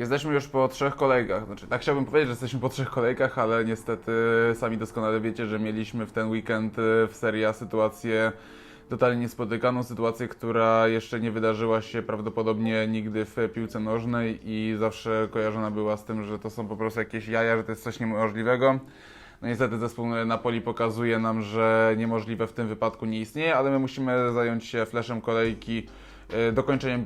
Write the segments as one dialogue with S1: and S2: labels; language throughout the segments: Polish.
S1: Jesteśmy już po trzech kolejkach. Znaczy, tak chciałbym powiedzieć, że jesteśmy po trzech kolejkach, ale niestety sami doskonale wiecie, że mieliśmy w ten weekend y, w Serie A sytuację totalnie niespotykaną, sytuację, która jeszcze nie wydarzyła się prawdopodobnie nigdy w piłce nożnej i zawsze kojarzona była z tym, że to są po prostu jakieś jaja, że to jest coś niemożliwego. No niestety zespół Napoli pokazuje nam, że niemożliwe w tym wypadku nie istnieje, ale my musimy zająć się fleszem kolejki, dokończeniem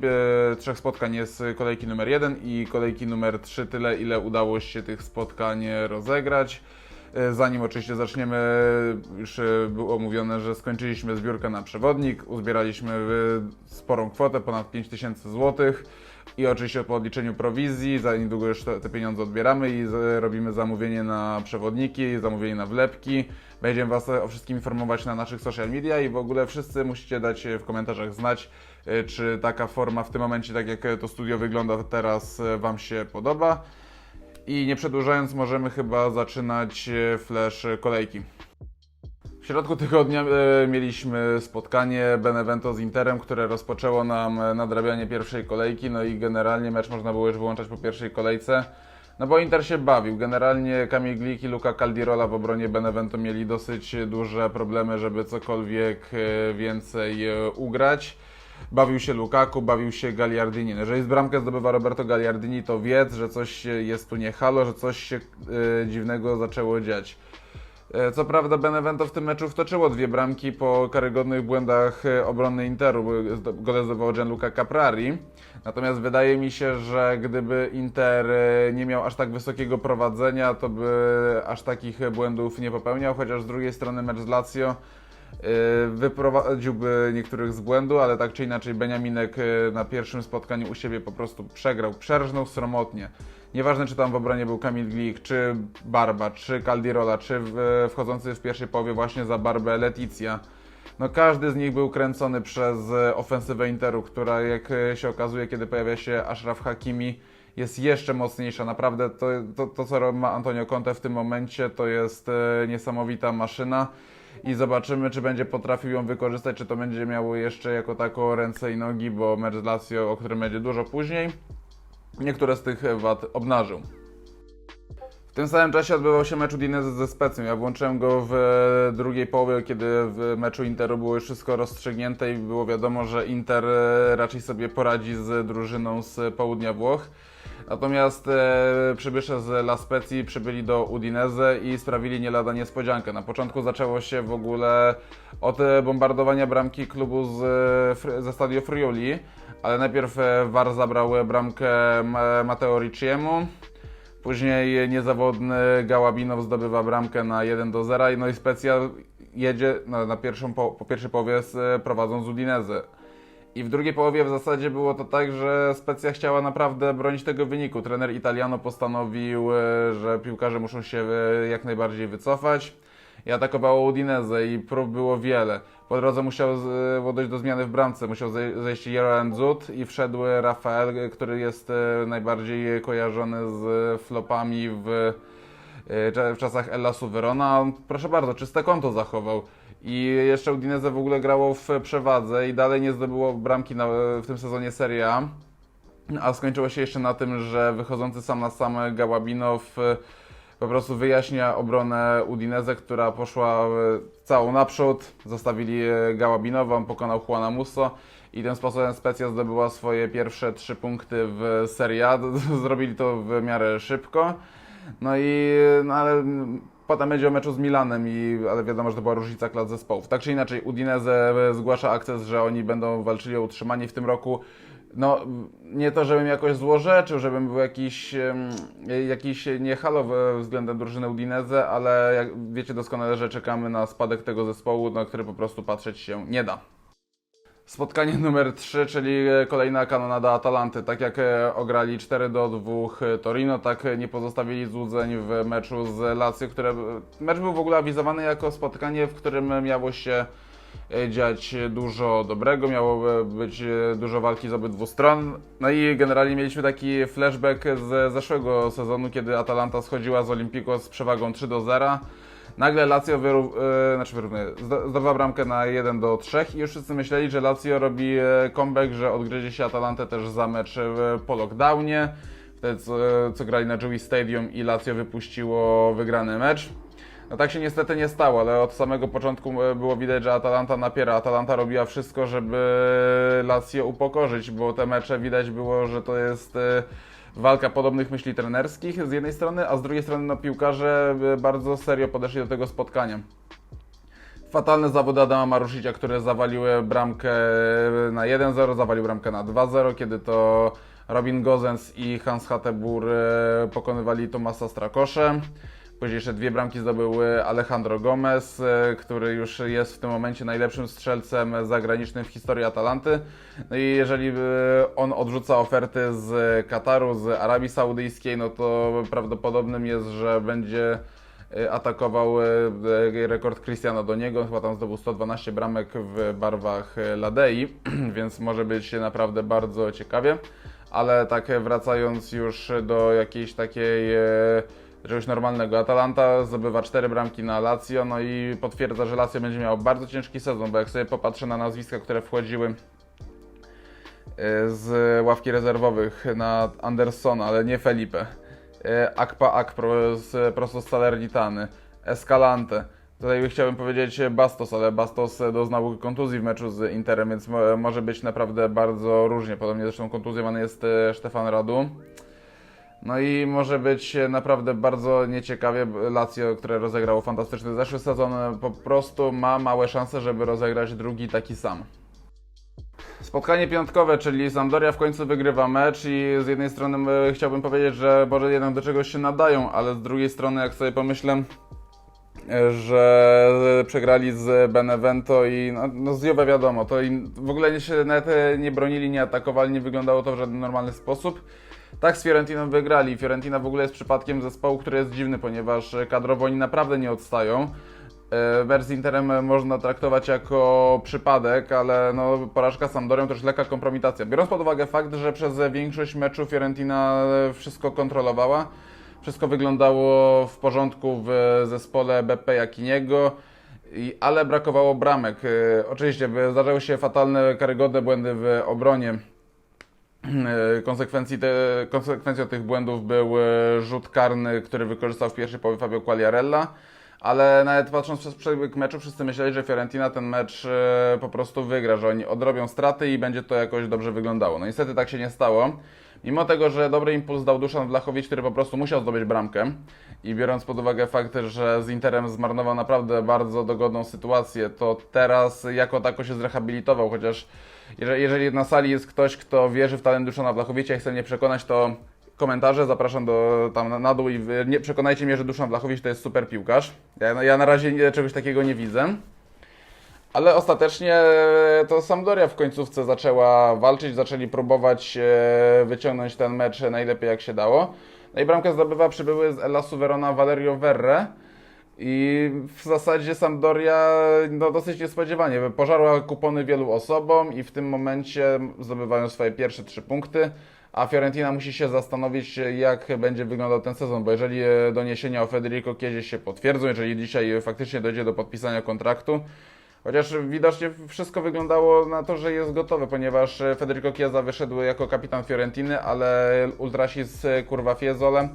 S1: e, trzech spotkań z kolejki numer 1 i kolejki numer 3, tyle ile udało się tych spotkań rozegrać. E, Zanim oczywiście zaczniemy, już e, było mówione, że skończyliśmy zbiórkę na przewodnik, uzbieraliśmy e, sporą kwotę, ponad 5000 zł i oczywiście po odliczeniu prowizji, za niedługo już te, te pieniądze odbieramy i z, robimy zamówienie na przewodniki, zamówienie na wlepki. Będziemy Was o wszystkim informować na naszych social media i w ogóle wszyscy musicie dać w komentarzach znać, e, czy taka forma w tym momencie, tak jak to studio wygląda teraz, e, Wam się podoba. I nie przedłużając, możemy chyba zaczynać e, flash kolejki. W środku tygodnia e, mieliśmy spotkanie Benevento z Interem, które rozpoczęło nam e, nadrabianie pierwszej kolejki, no i generalnie mecz można było już wyłączać po pierwszej kolejce. No bo Inter się bawił. Generalnie Kamil Glik i Luca Caldirola w obronie Benevento mieli dosyć duże problemy, żeby cokolwiek e, więcej ugrać. Bawił się Lukaku, bawił się Gagliardini. No, Jeżeli z bramkę zdobywa Roberto Gagliardini, to wiedz, że coś jest tu nie halo, że coś się dziwnego zaczęło dziać. E, Co prawda Benevento w tym meczu wtoczyło dwie bramki po karygodnych błędach e, obrony Interu, gole zdobywał Gianluca Caprari. Natomiast wydaje mi się, że gdyby Inter e, nie miał aż tak wysokiego prowadzenia, to by aż takich błędów nie popełniał, chociaż z drugiej strony mecz z Lazio wyprowadziłby niektórych z błędu, ale tak czy inaczej Beniaminek na pierwszym spotkaniu u siebie po prostu przegrał, przerżnął sromotnie. Nieważne czy tam w obronie był Kamil Glik, czy Barba, czy Caldirola, czy w, wchodzący w pierwszej połowie właśnie za Barbę Leticia. No każdy z nich był kręcony przez e, ofensywę Interu, która jak e, się okazuje, kiedy pojawia się Ashraf Hakimi, jest jeszcze mocniejsza. Naprawdę to, to, to co ma Antonio Conte w tym momencie, to jest e, niesamowita maszyna i zobaczymy, czy będzie potrafił ją wykorzystać, czy to będzie miało jeszcze jako tako ręce i nogi, bo mecz Lazio, o którym będzie dużo później, niektóre z tych wad obnażył. W tym samym czasie odbywał się mecz Udinese ze Specją. Ja włączyłem go w e, drugiej połowie, kiedy w meczu Interu było już wszystko rozstrzygnięte i było wiadomo, że Inter e, raczej sobie poradzi z drużyną z południa Włoch. Natomiast e, przybysze z La Spezii przybyli do Udinese i sprawili nie lada niespodziankę. Na początku zaczęło się w ogóle od e, bombardowania bramki klubu z, ze Stadio Friuli, ale najpierw e, VAR zabrał e, bramkę Ma- Matteo Ricciemu. Później niezawodny Gałabinow zdobywa bramkę na 1 do 0, no i Specja jedzie no, na pierwszą po, po pierwszej połowie z, prowadzą z Udinese. I w drugiej połowie w zasadzie było to tak, że Specja chciała naprawdę bronić tego wyniku. Trener Italiano postanowił, e, że piłkarze muszą się e, jak najbardziej wycofać i atakowało Udinese i prób było wiele. Po drodze musiał było dojść do zmiany w bramce, musiał zej- zejść Jeroen Zut i wszedł Rafael, który jest e, najbardziej kojarzony z flopami w, e, w czasach Ellasu Verona. On, proszę bardzo, czyste konto zachował. I jeszcze Udinese w ogóle grało w przewadze i dalej nie zdobyło bramki na, w tym sezonie Serie A. A skończyło się jeszcze na tym, że wychodzący sam na sam Gałabinow e, po prostu wyjaśnia obronę Udinese, która poszła e, całą naprzód. Zostawili e, Gałabinowa, on pokonał Juana Musso i tym sposobem Specja zdobyła swoje pierwsze trzy punkty w Serie. Zrobili to w miarę szybko. No i no ale potem będzie o meczu z Milanem, i, ale wiadomo, że to była różnica klas zespołów. Tak czy inaczej, Udinese zgłasza akces, że oni będą walczyli o utrzymanie w tym roku. No, nie to, żebym jakoś złorzeczył, żebym był jakiś, jakiś niehalowy względem drużyny Udinese, ale jak wiecie doskonale, że czekamy na spadek tego zespołu, na który po prostu patrzeć się nie da. Spotkanie numer 3, czyli e, kolejna kanonada Atalanty. Tak jak e, ograli 4 do 2 Torino, tak e, nie pozostawili złudzeń w meczu z Lazio, które mecz był w ogóle awizowany jako spotkanie, w którym miało się e, dziać dużo dobrego, miało e, być e, dużo walki z obydwu stron. No i generalnie mieliśmy taki flashback z zeszłego sezonu, kiedy Atalanta schodziła z Olimpico z przewagą 3 do 0. Nagle Lazio wyró- e, znaczy wyrównuje, zdo- zdobywa bramkę na 1 do 3 i już wszyscy myśleli, że Lazio robi e, comeback, że odgryzie się Atalantę też za mecz e, po lockdownie. W te, co, co grali na Jewish Stadium i Lazio wypuściło wygrany mecz. No tak się niestety nie stało, ale od samego początku e, było widać, że Atalanta napiera. Atalanta robiła wszystko, żeby Lazio upokorzyć, bo te mecze widać było, że to jest e, walka podobnych myśli trenerskich z jednej strony, a z drugiej strony no, piłkarze e, bardzo serio podeszli do tego spotkania. Fatalne zawody Adama Maruszicia, które zawaliły bramkę na 1-0, zawalił bramkę na 2-0, kiedy to Robin Gozens i Hans Hatebur e, pokonywali Tomasa Strakosze. Później jeszcze dwie bramki zdobył Alejandro Gomez, e, który już jest w tym momencie najlepszym strzelcem zagranicznym w historii Atalanty. No i jeżeli e, on odrzuca oferty z Kataru, z Arabii Saudyjskiej, no to prawdopodobnym jest, że będzie e, atakował e, e, rekord Cristiano do niego. Chyba tam zdobył 112 bramek w barwach e, Ladei, więc może być naprawdę bardzo ciekawie. Ale tak wracając już do jakiejś takiej e, czegoś normalnego. Atalanta zdobywa 4 bramki na Lazio, no i potwierdza, że Lazio będzie miał bardzo ciężki sezon, bo jak sobie popatrzę na nazwiska, które wchodziły e, z ławki rezerwowych na Andersona, ale nie Felipe. E, Akpa z, prosto z Salernitany. Escalante. Tutaj chciałbym powiedzieć Bastos, ale Bastos doznał kontuzji w meczu z Interem, więc mo- może być naprawdę bardzo różnie. Podobnie zresztą kontuzjowany jest e, Stefan Radu. No i może być naprawdę bardzo nieciekawie. Lazio, które rozegrało fantastyczny zeszły sezon, po prostu ma małe szanse, żeby rozegrać drugi taki sam. Spotkanie piątkowe, czyli Sampdoria w końcu wygrywa mecz i z jednej strony e, chciałbym powiedzieć, że może jednak do czegoś się nadają, ale z drugiej strony jak sobie pomyślę, e, że przegrali z Benevento i no, no z Juve wiadomo, to im w ogóle się nawet e, nie bronili, nie atakowali, nie wyglądało to w żaden normalny sposób. Tak z Fiorentiną wygrali. Fiorentina w ogóle jest przypadkiem zespołu, który jest dziwny, ponieważ kadrowo oni naprawdę nie odstają. Mecz z Interem można traktować jako przypadek, ale no, porażka z Sampdorią to już lekka kompromitacja. Biorąc pod uwagę fakt, że przez większość meczu Fiorentina wszystko kontrolowała, wszystko wyglądało w porządku w zespole BP Jakiniego, ale brakowało bramek. E, Oczywiście zdarzały się fatalne, karygodne błędy w obronie. E, Konsekwencji te, konsekwencją tych błędów był e, rzut karny, który wykorzystał w pierwszej połowie Fabio Quagliarella, ale nawet patrząc przez przebieg meczu, wszyscy myśleli, że Fiorentina ten mecz e, po prostu wygra, że oni odrobią straty i będzie to jakoś dobrze wyglądało. No niestety tak się nie stało. Mimo tego, że dobry impuls dał Duszan Blachowicz, który po prostu musiał zdobyć bramkę i biorąc pod uwagę fakt, że z Interem zmarnował naprawdę bardzo dogodną sytuację, to teraz jako tako się zrehabilitował, chociaż jeżeli, na sali jest ktoś, kto wierzy w talent Duszana Blachowicza i chce mnie przekonać, to komentarze, zapraszam do, tam na- dół i nie, przekonajcie mnie, że Duszan Blachowicz to jest super piłkarz. Ja, ja na razie czegoś takiego nie widzę. Ale ostatecznie e, to Sampdoria w końcówce zaczęła walczyć, zaczęli próbować e, wyciągnąć ten mecz najlepiej jak się dało. No i bramkę zdobywa przybyły z Elasu Verona Valerio Verre. I w zasadzie Sampdoria no, dosyć niespodziewanie pożarła kupony wielu osobom i w tym momencie zdobywają swoje pierwsze trzy punkty, a Fiorentina musi się zastanowić, jak będzie wyglądał ten sezon, bo jeżeli e, doniesienia o Federico Kiezie się potwierdzą, jeżeli dzisiaj faktycznie dojdzie do podpisania kontraktu, Chociaż widocznie wszystko wyglądało na to, że jest gotowe, ponieważ Federico Chiesa wyszedł jako kapitan Fiorentiny, ale ultrasi z Kurwa Fiesole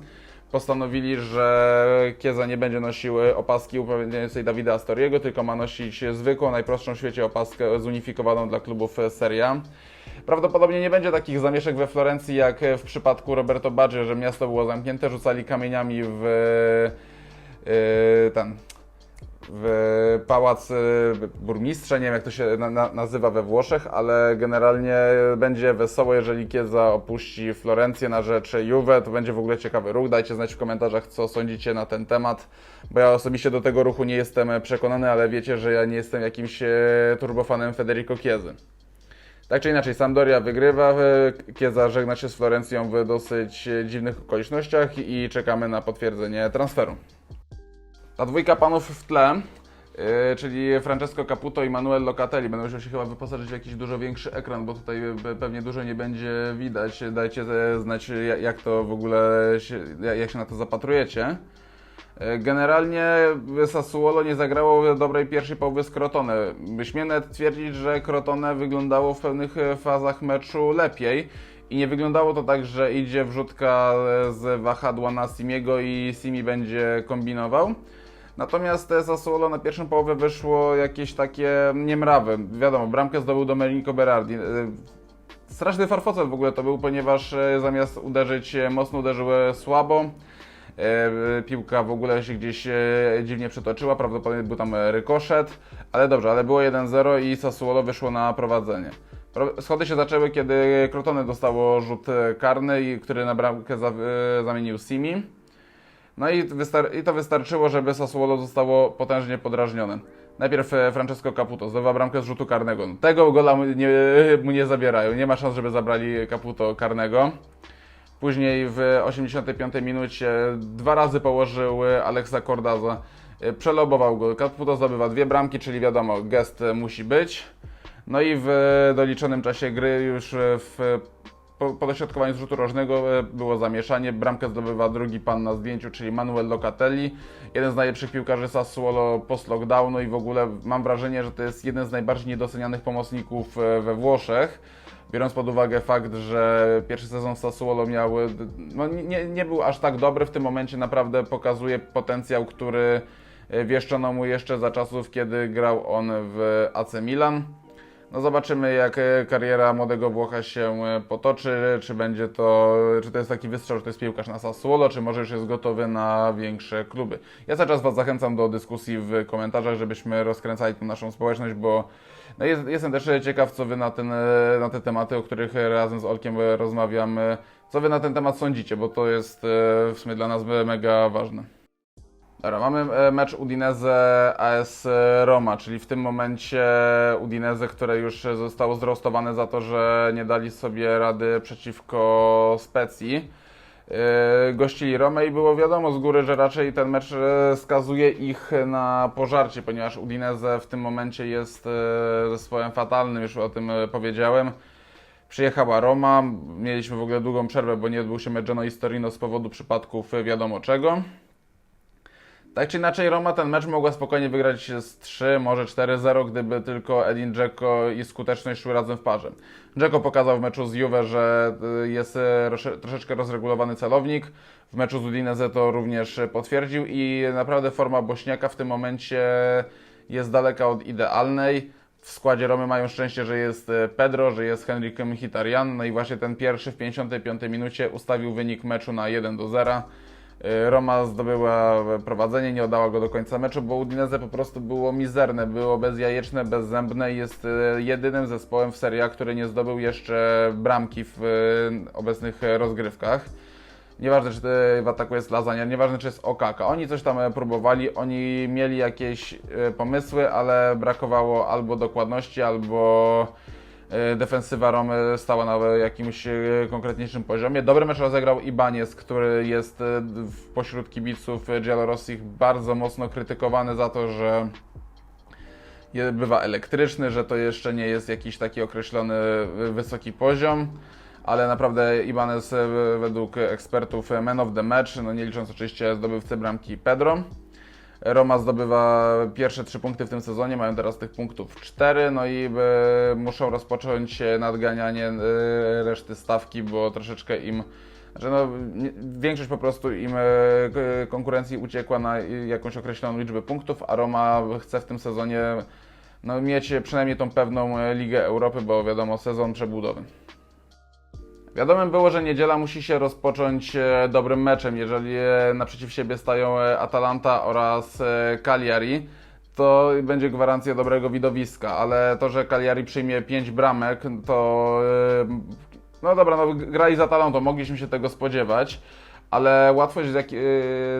S1: postanowili, że Chiesa nie będzie nosił opaski uprawniającej Davida Astoriego, tylko ma nosić zwykłą, najprostszą w świecie opaskę zunifikowaną dla klubów Serie A. Prawdopodobnie nie będzie takich zamieszek we Florencji jak w przypadku Roberto Baggio, że miasto było zamknięte, rzucali kamieniami w yy, ten pałac y, burmistrza, nie wiem jak to się na, na, nazywa we Włoszech, ale generalnie będzie wesoło, jeżeli Kieza opuści Florencję na rzecz Juve, to będzie w ogóle ciekawy ruch. Dajcie znać w komentarzach, co sądzicie na ten temat, bo ja osobiście do tego ruchu nie jestem przekonany, ale wiecie, że ja nie jestem jakimś e, turbofanem Federico Kiezy. Tak czy inaczej, Sampdoria wygrywa, e, Kieza żegna się z Florencją w dosyć e, dziwnych okolicznościach i czekamy na potwierdzenie transferu. Ta dwójka panów w tle, yy, czyli Francesco Caputo i Manuel Locatelli, będą musiał się chyba wyposażyć w jakiś dużo większy ekran, bo tutaj pe- pewnie dużo nie będzie widać. Dajcie znać, ja- jak to w ogóle się, ja- jak się na to zapatrujecie. E, Generalnie Sassuolo nie zagrało dobrej pierwszej połowy z Crotone. Śmiem twierdzić, że Crotone wyglądało w pewnych fazach meczu lepiej I nie wyglądało to tak, że idzie wrzutka z wahadła na Simiego i Simi będzie kombinował. Natomiast Sassuolo na pierwszą połowę wyszło jakieś takie niemrawe. Wiadomo, bramkę zdobył Domenico Berardi. E, Straszny farfocet w ogóle to był, ponieważ e, zamiast uderzyć e, mocno, uderzył słabo. Piłka w ogóle się gdzieś dziwnie przetoczyła, prawdopodobnie był tam rykoszet, ale dobrze, ale było 1-0 i Sassuolo wyszło na prowadzenie. Pro- Schody się zaczęły, kiedy Crotone dostało rzut karny, który na bramkę za, zamienił Simi. No i, i to wystarczyło, żeby Sassuolo zostało potężnie podrażnione. Najpierw e, Francesco Caputo zdobywa bramkę z rzutu karnego. No, Tego gola mu nie, mu nie zabierają. Nie ma szans, żeby zabrali Caputo karnego. Później w 85 minucie dwa razy położył e, Alexa Cordaza. E, Przelobował go. Caputo zdobywa dwie bramki, czyli wiadomo, gest e, musi być. No i w doliczonym czasie gry już e, w po, po dośrodkowaniu z rzutu rożnego e, było zamieszanie. Bramkę zdobywa drugi pan na zdjęciu, czyli Manuel Locatelli. Jeden z najlepszych piłkarzy Sassuolo post-lockdownu i w ogóle mam wrażenie, że to jest jeden z najbardziej niedocenianych pomocników e, we Włoszech. Biorąc pod uwagę fakt, że pierwszy sezon Sassuolo miał, no nie, nie był aż tak dobry, w tym momencie naprawdę pokazuje potencjał, który e, wieszczono mu jeszcze za czasów, kiedy grał on w AC Milan. No zobaczymy, jak e, kariera młodego Włocha się e, potoczy, czy będzie to, czy to jest taki wystrzał, że to jest piłkarz na Sassuolo, czy może już jest gotowy na większe kluby. Ja cały czas Was zachęcam do dyskusji w komentarzach, żebyśmy rozkręcali tę naszą społeczność, bo no jest, jestem też ciekaw, co Wy na, ten, e, na te tematy, o których razem z Olkiem rozmawiamy, co Wy na ten temat sądzicie, bo to jest w sumie dla nas mega ważne. Dobra, mamy e, mecz Udinese AS Roma, czyli w tym momencie Udinese, które już zostało zrostowane za to, że nie dali sobie rady przeciwko Specji. E, Gościli Romę i było wiadomo z góry, że raczej ten mecz e, skazuje ich na pożarcie, ponieważ Udinese w tym momencie jest zespołem fatalnym, już o tym powiedziałem. Przyjechała Roma, mieliśmy w ogóle długą przerwę, bo nie odbył się mecz Genoa i Torino z powodu przypadków wiadomo czego. Tak czy inaczej, Roma ten mecz mogła spokojnie wygrać z 3, może 4-0, gdyby tylko Edin Dzeko i skuteczność szły razem w parze. Dzeko pokazał w meczu z Juve, że y, jest y, rosze- troszeczkę rozregulowany celownik. W meczu z Udinese to również potwierdził i naprawdę forma Bośniaka w tym momencie jest daleka od idealnej. W składzie Romy mają szczęście, że jest y, Pedro, że jest Henrique Mkhitaryan, no i właśnie ten pierwszy w 55 minucie ustawił wynik meczu na 1 do 0. Y, Roma zdobyła prowadzenie, nie oddała go do końca meczu, bo Udinese po prostu było mizerne, było bezjajeczne, bezzębne i jest y, jedynym zespołem w Serie A, który nie zdobył jeszcze bramki w y, obecnych rozgrywkach. Nieważne, czy w ataku jest Lasagna, nieważne, czy jest Okaka. Oni coś tam e, próbowali, oni mieli jakieś y, pomysły, ale brakowało albo dokładności, albo defensywa Romy stała na jakimś y, konkretniejszym poziomie. Dobry mecz rozegrał Ibanez, który jest w- pośród kibiców Giallorossich bardzo mocno krytykowany za to, że bywa elektryczny, że to jeszcze nie jest jakiś taki określony wysoki poziom. Ale naprawdę Ibanez według ekspertów man of the match, no nie licząc oczywiście zdobywcy bramki Pedro. Roma zdobywa pierwsze trzy punkty w tym sezonie, mają teraz tych punktów cztery, no i y, muszą rozpocząć e, nadganianie y, reszty stawki, bo troszeczkę im, że no, większość po prostu im e, konkurencji uciekła na jakąś określoną liczbę punktów, a Roma chce w tym sezonie no, mieć przynajmniej tą pewną e, Ligę Europy, bo wiadomo, sezon przebudowy. Wiadomym było, że niedziela musi się rozpocząć e, dobrym meczem. Jeżeli e, naprzeciw siebie stają e, Atalanta oraz Cagliari, to będzie gwarancja dobrego widowiska, ale to, że Cagliari przyjmie 5 bramek, to no dobra, no grali z Atalantą, mogliśmy się tego spodziewać, ale łatwość, z, jak,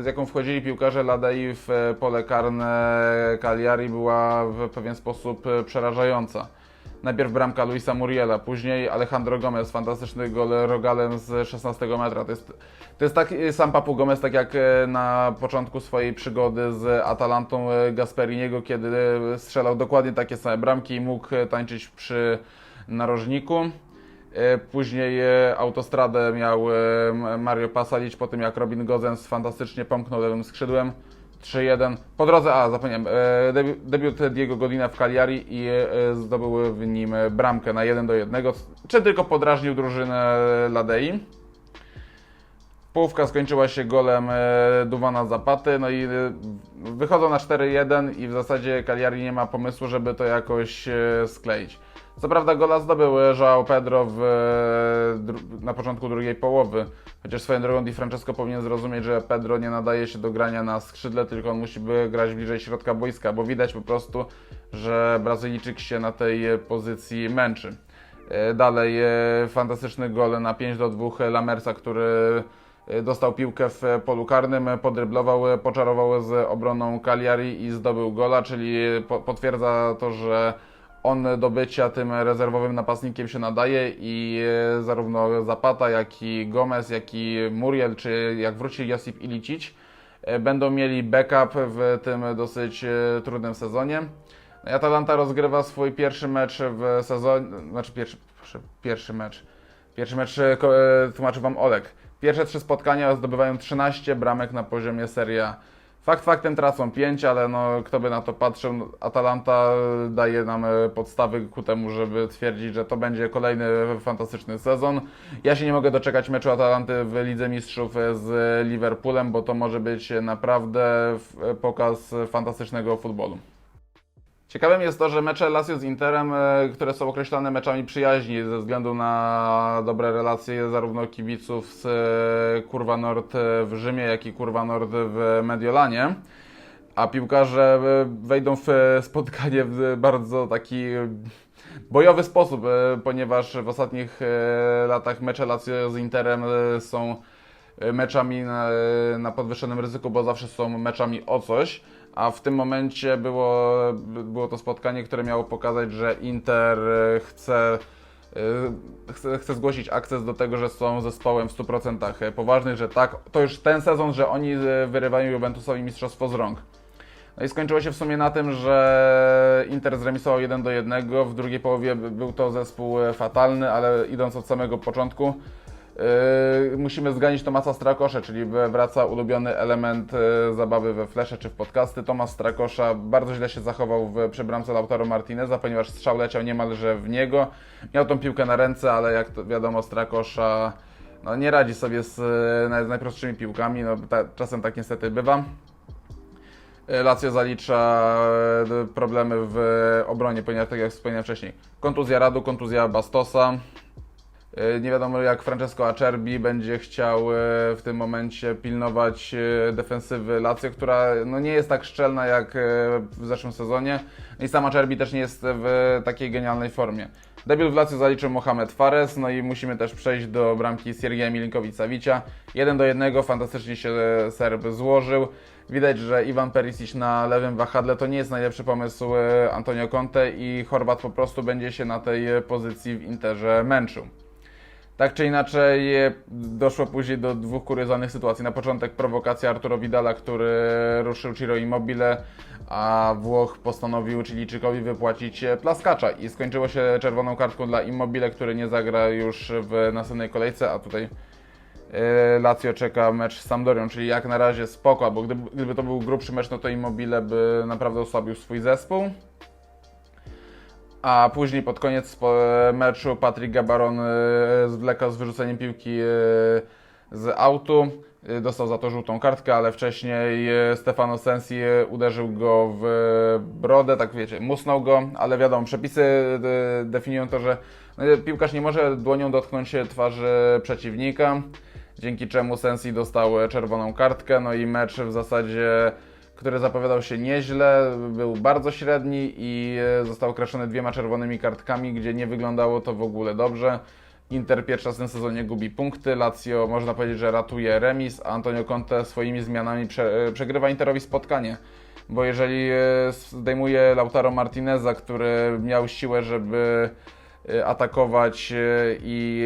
S1: z jaką wchodzili piłkarze Ladei w pole karne Cagliari była w pewien sposób przerażająca. Najpierw bramka Luisa Muriela, później Alejandro Gomez, fantastyczny gol rogalem z 16 metra. To jest, to jest tak sam Papu Gomez, tak jak e, na początku swojej przygody z Atalantą e, Gasperiniego, kiedy e, strzelał dokładnie takie same bramki i mógł tańczyć przy narożniku. Później autostradę miał Mario Pasalic po tym jak Robin Gozens fantastycznie pomknął lewym skrzydłem. 3-1. Po drodze, a zapomniałem, e, debi- debiut Diego Godina w Cagliari i e, zdobył w nim bramkę na 1 do 1, czy tylko podrażnił drużynę Ladei. Połówka skończyła się golem e, Duwana Zapaty, no i wychodzą na 4-1 i w zasadzie Cagliari nie ma pomysłu, żeby to jakoś skleić. Co prawda gola zdobył João Pedro w, e, na początku drugiej połowy, chociaż swoją drogą Di Francesco powinien zrozumieć, że Pedro nie nadaje się do grania na skrzydle, tylko on musi by grać bliżej środka boiska, bo widać po prostu, że Brazylijczyk się na tej e, pozycji męczy. E, Dalej e, fantastyczny gol na 5 do 2 Lamersa, który e, dostał piłkę w polu karnym, podryblował, poczarował z obroną Cagliari i zdobył gola, czyli po, potwierdza to, że on do bycia tym rezerwowym napastnikiem się nadaje i e, zarówno Zapata, jak i Gomez, jak i Muriel, czy jak wróci Josip Ilicic, e, będą mieli backup w tym dosyć e, trudnym sezonie. No Atalanta rozgrywa swój pierwszy mecz w sezonie, znaczy pierwszy, pierwszy mecz. Pierwszy mecz tłumaczy Wam Olek. Pierwsze trzy spotkania zdobywają 13 bramek na poziomie Serie A. Fakt faktem tracą 5, ale no, kto by na to patrzył, no, Atalanta daje nam e, podstawy ku temu, żeby twierdzić, że to będzie kolejny fantastyczny sezon. Ja się nie mogę doczekać meczu Atalanty w Lidze Mistrzów e, z Liverpoolem, bo to może być naprawdę pokaz fantastycznego futbolu. Ciekawym jest to, że mecze Lazio z Interem, e, które są określane meczami przyjaźni ze względu na dobre relacje zarówno kibiców z e, Kurwa Nord w Rzymie, jak i Kurwa Nord w Mediolanie, a piłkarze e, wejdą w e, spotkanie w bardzo taki e, bojowy sposób, e, ponieważ w ostatnich e, latach mecze Lazio z Interem e, są e, meczami na podwyższonym ryzyku, bo zawsze są meczami o coś. A w tym momencie było, było to spotkanie, które miało pokazać, że Inter e, chce, e, chce, chce zgłosić akces do tego, że są zespołem w 100% poważnych, że tak, to już ten sezon, że oni e, wyrywają Juventusowi mistrzostwo z rąk. No i skończyło się w sumie na tym, że Inter zremisował 1 do 1. W drugiej połowie był to zespół e, fatalny, ale idąc od samego początku, Yy, musimy zganić Tomasa Strakoszę, czyli wraca ulubiony element yy, zabawy we flesze czy w podcasty. Tomasz Strakosza bardzo źle się zachował w przy bramce Lautaro Martineza, ponieważ strzał leciał niemalże w niego. Miał tą piłkę na ręce, ale jak to wiadomo Strakosza no, nie radzi sobie z, z najprostszymi piłkami, no, ta, czasem tak niestety bywa. Lazio zalicza problemy w obronie, ponieważ tak jak wspomniałem wcześniej, kontuzja Radu, kontuzja Bastosa. E, Nie wiadomo jak Francesco Acerbi będzie chciał e, w tym momencie pilnować e, defensywy Lazio, która no nie jest tak szczelna jak w zeszłym sezonie i sam Acerbi też nie jest w takiej genialnej formie. Debiut w Lazio zaliczył Mohamed Fares, no i musimy też przejść do bramki Siergieja Milinkovic-Savicia. 1 do 1, fantastycznie się Serb złożył. Widać, że Iwan Perisic na lewym wahadle to nie jest najlepszy pomysł Antonio Conte i Chorwat po prostu będzie się na tej pozycji w Interze męczył. Tak czy inaczej, doszło później do dwóch kuriozalnych sytuacji. Na początek prowokacja Arturo Vidala, który ruszył Ciro Immobile, a Włoch postanowił Chilijczykowi wypłacić e, plaskacza i skończyło się czerwoną kartką dla Immobile, który nie zagra już w następnej kolejce, a tutaj e, Lazio czeka mecz z Sampdorią, czyli jak na razie spoko, bo gdyby, gdyby to był grubszy mecz, no to Immobile by naprawdę osłabił swój zespół. A później pod koniec spo- meczu Patrick Gabaron e, zwlekał z wyrzuceniem piłki e, z autu. E, Dostał za to żółtą kartkę, ale wcześniej e, Stefano Sensi e, uderzył go w brodę, tak wiecie, musnął go, ale wiadomo, przepisy e, definiują to, że no, piłkarz nie może dłonią dotknąć twarzy przeciwnika, dzięki czemu Sensi dostał czerwoną kartkę, no i mecz w zasadzie który zapowiadał się nieźle, był bardzo średni i e, został okraszony dwiema czerwonymi kartkami, gdzie nie wyglądało to w ogóle dobrze. Inter pierwszy raz w tym sezonie gubi punkty, Lazio można powiedzieć, że ratuje remis, a Antonio Conte swoimi zmianami prze, e, przegrywa Interowi spotkanie. Bo jeżeli e, zdejmuje Lautaro Martineza, który miał siłę, żeby atakować i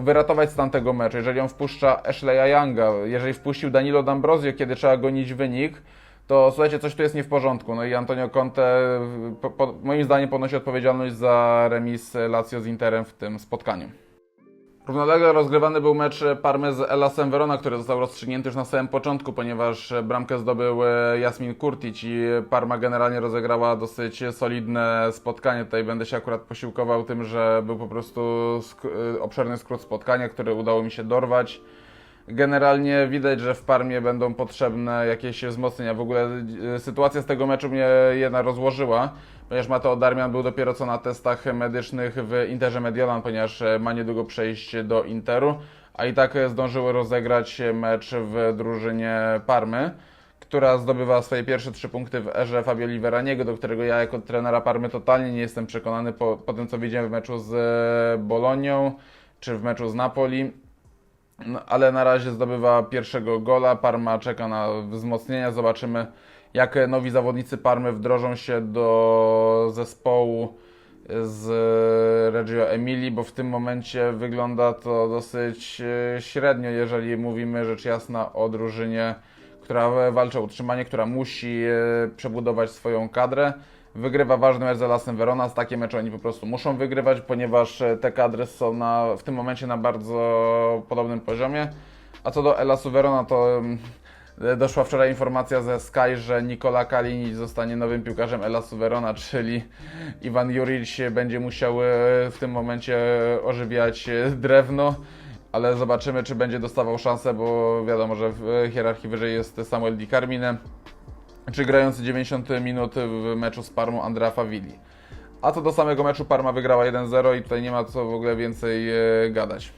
S1: wyratować z tamtego meczu. Jeżeli on wpuszcza Ashleya Younga, jeżeli wpuścił Danilo D'Ambrosio, kiedy trzeba gonić wynik, to słuchajcie, coś tu jest nie w porządku. No i Antonio Conte po, po, moim zdaniem ponosi odpowiedzialność za remis Lazio z Interem w tym spotkaniu. Równolegle rozgrywany był mecz Parmy z Elasem Verona, który został rozstrzygnięty już na samym początku, ponieważ bramkę zdobył e, Jasmin Kurtic i Parma generalnie rozegrała dosyć solidne spotkanie. Tutaj będę się akurat posiłkował tym, że był po prostu e, obszerny skrót spotkania, który udało mi się dorwać. Generalnie widać, że w Parmie będą potrzebne jakieś wzmocnienia. W ogóle e, sytuacja z tego meczu mnie jedna rozłożyła, ponieważ Mateo Darmian był dopiero co na testach medycznych w Interze Mediolan, ponieważ e, ma niedługo przejść do Interu, a i tak e, zdążyły rozegrać mecz w drużynie Parmy, która zdobywa swoje pierwsze trzy punkty w erze Fabio Liveraniego, do którego ja jako trenera Parmy totalnie nie jestem przekonany po, po tym, co widziałem w meczu z Bolonią czy w meczu z Napoli. No, ale na razie zdobywa pierwszego gola. Parma czeka na wzmocnienia. Zobaczymy, jak nowi zawodnicy Parmy wdrożą się do zespołu z Reggio Emilii, bo w tym momencie wygląda to dosyć e, średnio, jeżeli mówimy rzecz jasna o drużynie, która walczy o utrzymanie, która musi e, przebudować swoją kadrę. Wygrywa ważny mecz z Elasem Verona. Z takie mecze oni po prostu muszą wygrywać, ponieważ e, te kadry są na, w tym momencie na bardzo podobnym poziomie. A co do Elasu Verona, to mm, doszła wczoraj informacja ze Sky, że Nikola Kalinic zostanie nowym piłkarzem Elasu Verona, czyli Iwan Juric będzie musiał e, w tym momencie ożywiać e, drewno. Ale zobaczymy, czy będzie dostawał szansę, bo wiadomo, że w hierarchii wyżej jest Samuel Di Carmine czy grający 90 minut w meczu z Parmą Andrea Favilli. A co do samego meczu, Parma wygrała 1-0 i tutaj nie ma co w ogóle więcej e, gadać.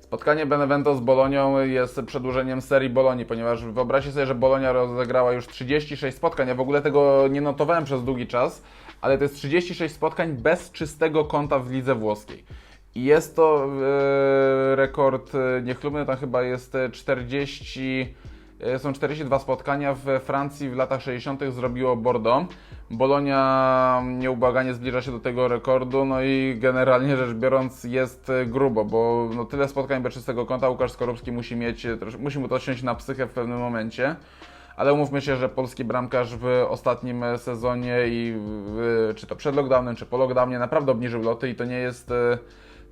S1: Spotkanie Benevento z Bolonią jest przedłużeniem serii Bolonii, ponieważ wyobraźcie sobie, że Bolonia rozegrała już 36 spotkań. Ja w ogóle tego nie notowałem przez długi czas, ale to jest 36 spotkań bez czystego konta w lidze włoskiej. I jest to e, rekord e, niechlubny, tam chyba jest e, 40. E, Są 42 spotkania w Francji w latach 60. zrobiło Bordeaux. Bolonia nieubłaganie zbliża się do tego rekordu, no i generalnie rzecz biorąc jest e, grubo, bo no tyle spotkań bez czystego konta Łukasz Skorupski musi mieć, e, musi mu to ciąć na psychę w pewnym momencie. Ale umówmy się, że polski bramkarz w ostatnim sezonie i w, czy to przed lockdownem, czy po lockdownie naprawdę obniżył loty i to nie jest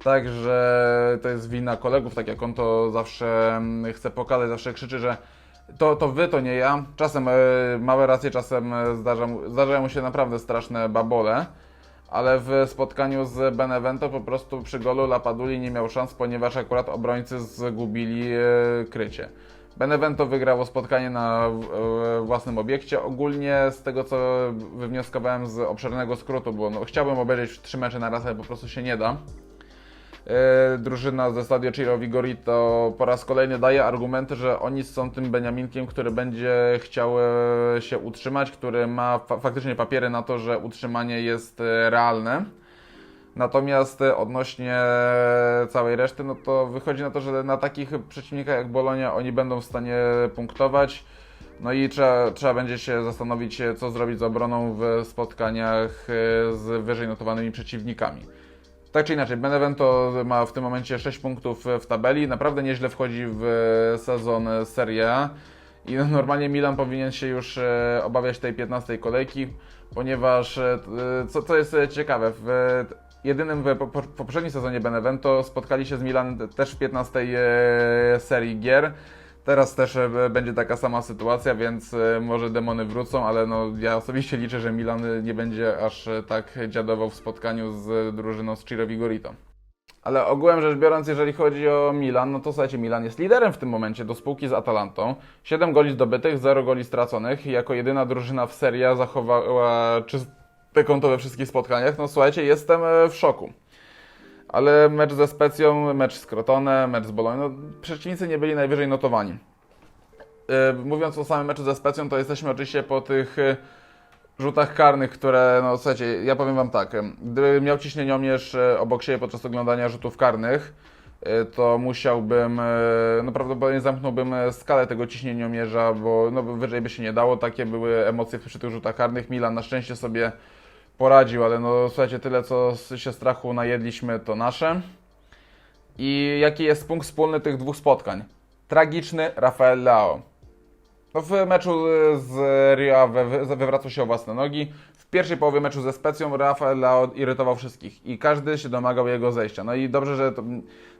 S1: tak, że to jest wina kolegów, tak jak on to zawsze mm, chce pokazać, zawsze krzyczy, że to, to wy, to nie ja. Czasem e, małe racje, czasem e, zdarza, zdarzają się naprawdę straszne babole. Ale w spotkaniu z Benevento po prostu przy golu Lapaduli nie miał szans, ponieważ akurat obrońcy zgubili e, krycie. Benevento wygrało spotkanie na e, własnym obiekcie. Ogólnie z tego co wywnioskowałem z obszernego skrótu, bo no, chciałbym obejrzeć trzy mecze na raz, ale po prostu się nie da. E, drużyna ze Stadio Ciro Vigorito po raz kolejny daje argumenty, że oni są tym Beniaminkiem, który będzie chciał e, się utrzymać, który ma fa faktycznie papiery na to, że utrzymanie jest e, realne. Natomiast odnośnie całej reszty, no to wychodzi na to, że na takich przeciwnikach jak Bolonia oni będą w stanie punktować. No i trzeba, trzeba będzie się zastanowić, co zrobić z obroną w spotkaniach z wyżej notowanymi przeciwnikami. Tak czy inaczej, Benevento ma w tym momencie 6 punktów w tabeli. Naprawdę nieźle wchodzi w sezon Serie A. I normalnie Milan powinien się już e, obawiać tej 15 kolejki, ponieważ e, co, co jest e, ciekawe, w jedynym w po- po- poprzednim sezonie Benevento spotkali się z Milan też w 15 e, serii gier. Teraz też e, będzie taka sama sytuacja, więc e, może demony wrócą, ale no, ja osobiście liczę, że Milan nie będzie aż e, tak dziadował w spotkaniu z drużyną z Ciro Vigorito. Ale ogółem rzecz biorąc, jeżeli chodzi o Milan, no to słuchajcie, Milan jest liderem w tym momencie do spółki z Atalantą. 7 goli zdobytych, 0 goli straconych. Jako jedyna drużyna w Serie A zachowała czyste konto we wszystkich spotkaniach. No słuchajcie, jestem w szoku. Ale mecz ze Specją, mecz z Crotone, mecz z Bologną, no, przeciwnicy nie byli najwyżej notowani. E, Mówiąc o samym meczu ze Specją, to jesteśmy oczywiście po tych e, rzutach karnych, które, no słuchajcie, ja powiem Wam tak, gdybym miał ciśnieniomierz e, obok siebie podczas oglądania rzutów karnych, to musiałbym, no prawdopodobnie zamknąłbym skalę tego ciśnieniomierza, bo no, wyżej by się nie dało, takie były emocje przy tych rzutach karnych. Milan na szczęście sobie poradził, ale no słuchajcie, tyle co się strachu najedliśmy, to nasze. I jaki jest punkt wspólny tych dwóch spotkań? Tragiczny Rafael Leao. No w meczu z Rio wy- wywracał się o własne nogi. W pierwszej połowie meczu ze Specją Rafael Leao irytował wszystkich i każdy się domagał jego zejścia. No i dobrze, że to,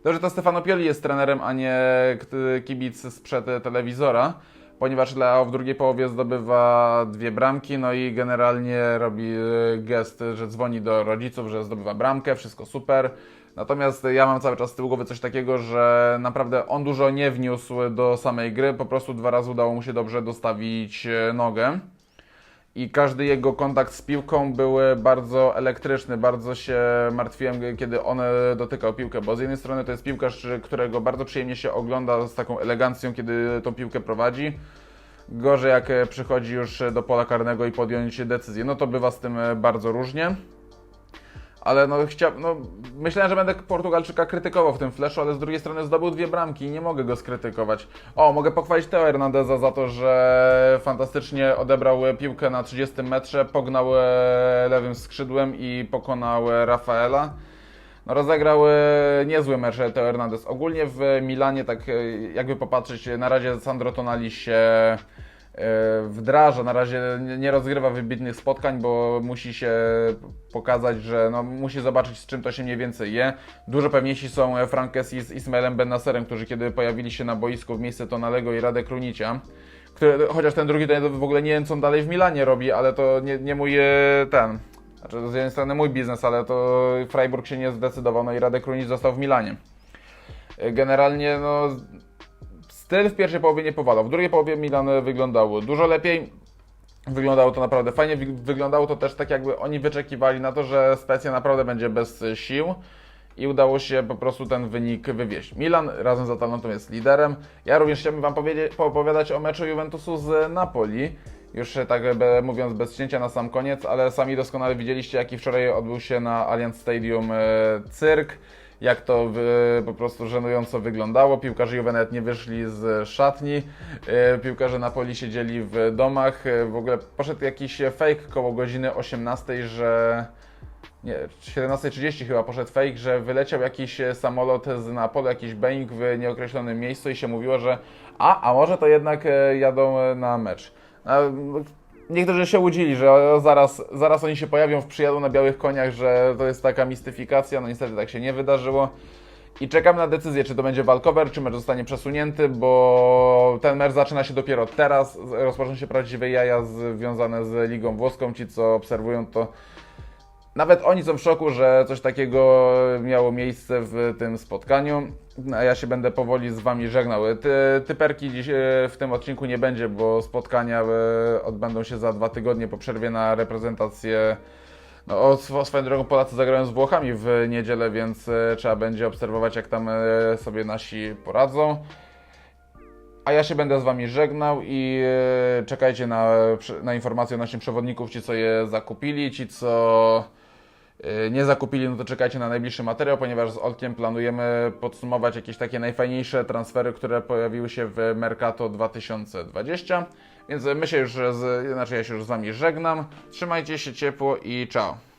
S1: dobrze, to Stefano Pioli jest trenerem, a nie k- kibic sprzed telewizora, ponieważ Leao w drugiej połowie zdobywa dwie bramki, no i generalnie robi e, gest, że dzwoni do rodziców, że zdobywa bramkę, wszystko super. Natomiast ja mam cały czas z tyłu głowy coś takiego, że naprawdę on dużo nie wniósł do samej gry, po prostu dwa razy udało mu się dobrze dostawić e, nogę. I każdy jego kontakt z piłką był bardzo elektryczny, bardzo się martwiłem, kiedy on e, dotykał piłkę, bo z jednej strony to jest piłkarz, którego bardzo przyjemnie się ogląda z taką elegancją, kiedy tą piłkę prowadzi. Gorzej jak e, przychodzi już do pola karnego i podjąć decyzję, no to bywa z tym e, bardzo różnie. Ale no, chcia... no myślałem, że będę Portugalczyka krytykował w tym flashu, ale z drugiej strony zdobył dwie bramki i nie mogę go skrytykować. O, mogę pochwalić Teo Hernandeza za to, że fantastycznie odebrał piłkę na 30 metrze, pognał e, lewym skrzydłem i pokonał e, Rafaela. No, rozegrał e, niezły mecz Teo Hernandez. Ogólnie w Milanie, tak jakby popatrzeć, na razie Sandro Tonali się wdraża, na razie nie- rozgrywa wybitnych spotkań, bo musi się pokazać, że no, musi zobaczyć z czym to się mniej więcej je. Dużo pewniejsi są e, Frank Kessie z Ismailem Bennaserem, którzy kiedy pojawili się na boisku w miejsce Tonalego i Radek Krunicia, który, chociaż ten drugi to w ogóle nie wiem co on dalej w Milanie robi, ale to nie, nie mój e, ten, znaczy z jednej strony mój biznes, ale to Freiburg się nie zdecydował, no i Radek Krunic został w Milanie. E, Generalnie no styl w pierwszej połowie nie powalał. W drugiej połowie Milan wyglądał dużo lepiej. Wyglądało to naprawdę fajnie. Wy- Wyglądało to też tak, jakby oni wyczekiwali na to, że Specja naprawdę będzie bez sił. I udało się po prostu ten wynik wywieźć. Milan razem z Atalantą jest liderem. Ja również chciałbym Wam poopowiadać o meczu Juventusu z Napoli. Już tak mówiąc bez cięcia na sam koniec, ale sami doskonale widzieliście, jaki wczoraj odbył się na Allianz Stadium e, cyrk jak to wy- po prostu żenująco wyglądało. Piłkarze Juve nawet nie wyszli z szatni, e, piłkarze Napoli siedzieli w domach. E, W ogóle poszedł jakiś fake koło godziny 18, że nie, 17.30 chyba poszedł fake, że wyleciał jakiś e, samolot z Napoli, jakiś Boeing w nieokreślonym miejscu i się mówiło, że a, a może to jednak e, jadą e, na mecz. Niektórzy się łudzili, że zaraz, zaraz oni się pojawią, w przyjadą na białych koniach, że to jest taka mistyfikacja. No niestety tak się nie wydarzyło. I czekamy na decyzję, czy to będzie walkover, czy mecz zostanie przesunięty, bo ten mecz zaczyna się dopiero teraz. Rozpoczną się prawdziwe jaja związane z Ligą Włoską. Ci, co obserwują to, nawet oni są w szoku, że coś takiego miało miejsce w tym spotkaniu. A ja się będę powoli z Wami żegnał. Ty, typerki dziś e, w tym odcinku nie będzie, bo spotkania e, odbędą się za dwa tygodnie po przerwie na reprezentację. No, o, swo- swoją drogą Polacy zagrają z Włochami w niedzielę, więc e, trzeba będzie obserwować, jak tam sobie nasi poradzą. A ja się będę z Wami żegnał i czekajcie na, na informacje od naszych przewodników, ci co je zakupili, ci co nie zakupili, no to czekajcie na najbliższy materiał, ponieważ z Olkiem planujemy podsumować jakieś takie najfajniejsze transfery, które pojawiły się w Mercato 2020. Więc my się już, z, znaczy ja się już z Wami żegnam. Trzymajcie się ciepło i ciao.